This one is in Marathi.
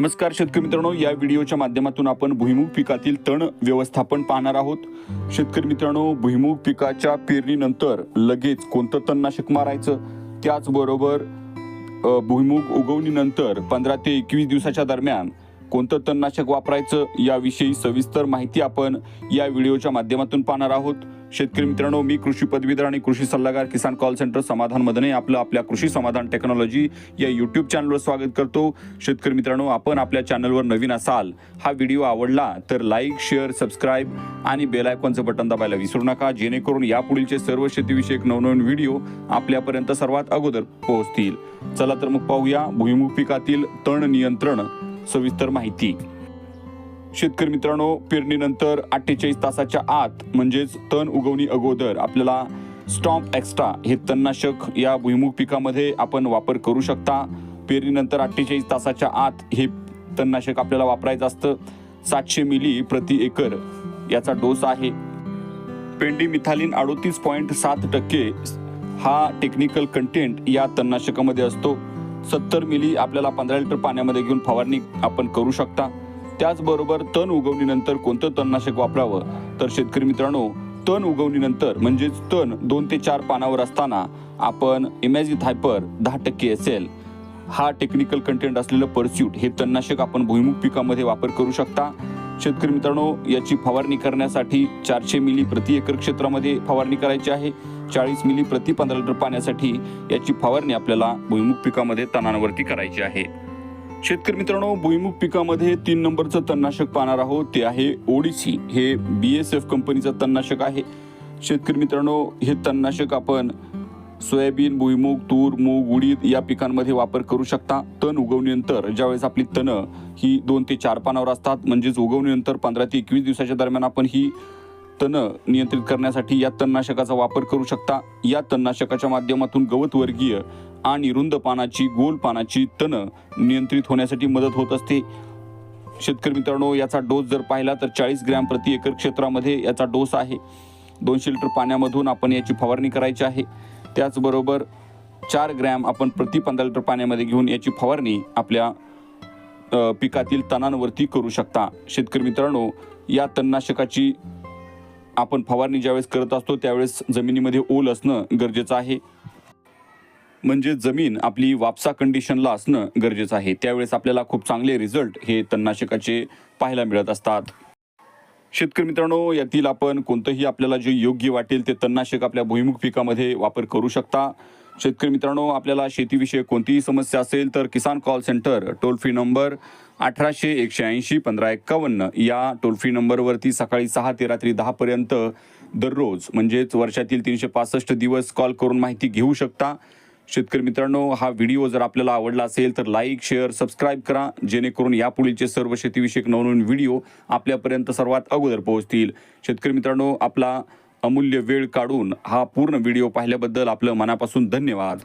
नमस्कार शेतकरी मित्रांनो. या व्हिडिओच्या माध्यमातून आपण भुईमुग पिकातील तण व्यवस्थापन पाहणार आहोत. शेतकरी मित्रांनो भुईमुग पिकाच्या पेरणीनंतर लगेच कोणतं तणनाशक मारायचं? त्याचबरोबर भुईमुग उगवणीनंतर पंधरा ते एकवीस दिवसाच्या दरम्यान कोणतं तणनाशक वापरायचं याविषयी सविस्तर माहिती आपण या व्हिडिओच्या माध्यमातून पाहणार आहोत. शेतकरी मित्रांनो मी कृषी पदवीधर आणि कृषी सल्लागार किसान कॉल सेंटर समाधान मधने आपलं आपल्या कृषी समाधान टेक्नॉलॉजी या यूट्यूब चॅनलवर स्वागत करतो. शेतकरी मित्रांनो आपण आपल्या चॅनलवर नवीन असाल हा व्हिडिओ आवडला तर लाईक शेअर सबस्क्राईब आणि बेल आयकॉनचं बटन दाबायला विसरू नका. जेणेकरून यापुढीलचे सर्व शेतीविषयक नवनवीन व्हिडिओ आपल्यापर्यंत सर्वात अगोदर पोहोचतील. चला तर मग पाहूया भुईमुग पिकातील तण नियंत्रण सविस्तर माहिती. शेतकरी मित्रांनो पेरणीनंतर अठ्ठेचाळीस तासाच्या आत म्हणजेच तण उगवणी अगोदर आपल्याला स्टॉम्प एक्स्ट्रा हे तणनाशक या भुईमुग पिकामध्ये आपण वापर करू शकता. पेरणीनंतर अठ्ठेचाळीस तासाच्या आत हे तणनाशक आपल्याला वापरायचं असतं. सातशे मिली प्रति एकर याचा डोस आहे. पेंडी मिथालिन अडोतीस पॉईंट सात टक्के हा टेक्निकल कंटेंट या तणनाशकामध्ये असतो. सत्तर मिली आपल्याला पंधरा लिटर पाण्यामध्ये घेऊन फवारणी आपण करू शकता. त्याचबरोबर तण उगवणीनंतर कोणतं तणनाशक वापरावं? तर शेतकरी मित्रांनो तण उगवणीनंतर म्हणजेच तण दोन ते चार पानावर असताना आपण इमॅजिथ हायपर दहा टक्के असेल हा टेक्निकल कंटेंट असलेलं परस्यूट हे तणनाशक आपण भुईमुग पिकामध्ये वापर करू शकता. शेतकरी मित्रांनो याची फवारणी करण्यासाठी चारशे मिली प्रति एकर क्षेत्रामध्ये फवारणी करायची आहे. चाळीस मिली प्रति पंधरा लिटर पाण्यासाठी याची फवारणी आपल्याला भुईमुग पिकामध्ये तणांवरती करायची आहे. शेतकरी मित्रांनो भुईमुग पिकामध्ये तीन नंबरचं तणनाशक पाहणार आहोत. ते आहे ओडिसी. हे बी एस एफ कंपनीचं तणनाशक आहे. शेतकरी मित्रांनो हे तणनाशक आपण सोयाबीन भुईमूग तूर मूग उडीद या पिकांमध्ये वापर करू शकता. तण उगवणीनंतर ज्यावेळेस आपली तणं ही दोन ते चार पानावर असतात म्हणजेच उगवणीनंतर पंधरा ते एकवीस दिवसाच्या दरम्यान आपण ही तणं नियंत्रित करण्यासाठी या तणनाशकाचा वापर करू शकता. या तणनाशकाच्या माध्यमातून गवत वर्गीय आणि रुंद पानाची गोल पानाची तणं नियंत्रित होण्यासाठी मदत होत असते. शेतकरी मित्रांनो याचा डोस जर पाहिला तर चाळीस ग्रॅम प्रति एकर क्षेत्रामध्ये याचा डोस आहे. दोनशे लिटर पाण्यामधून आपण याची फवारणी करायची आहे. त्याचबरोबर चार ग्रॅम आपण प्रति पंधरा लिटर पाण्यामध्ये घेऊन याची फवारणी आपल्या पिकातील तणांवरती करू शकता. शेतकरी मित्रांनो या तणनाशकाची आपण फवारणी ज्यावेळेस करत असतो त्यावेळेस जमिनीमध्ये ओल असणं गरजेचं आहे. म्हणजे जमीन आपली वापसा कंडिशनला असणं गरजेचं आहे. त्यावेळेस आपल्याला खूप चांगले रिझल्ट हे तणनाशकाचे पाहायला मिळत असतात. शेतकरी मित्रांनो यातील आपण कोणतंही आपल्याला जे योग्य वाटेल ते तणनाशक आपल्या भुईमुग पिकामध्ये वापर करू शकता. शेतकरी मित्रांनो आपल्याला शेतीविषयक कोणतीही समस्या असेल तर किसान call centre toll free number अठराशे एकशे ऐंशी पंधरा एक्कावन्न या टोल फ्री नंबरवरती सकाळी सहा ते रात्री दहापर्यंत दररोज म्हणजेच वर्षातील तीनशे पासष्ट दिवस कॉल करून माहिती घेऊ शकता. शेतकरी मित्रांनो हा व्हिडिओ जर आपल्याला आवडला असेल तर लाईक शेअर सबस्क्राईब करा. जेणेकरून यापुढीलचे सर्व शेतीविषयक नवनवीन व्हिडिओ आपल्यापर्यंत सर्वात अगोदर पोहोचतील. शेतकरी मित्रांनो आपला अमूल्य वेळ काढून हा पूर्ण व्हिडिओ पाहिल्याबद्दल आपलं मनापासून धन्यवाद.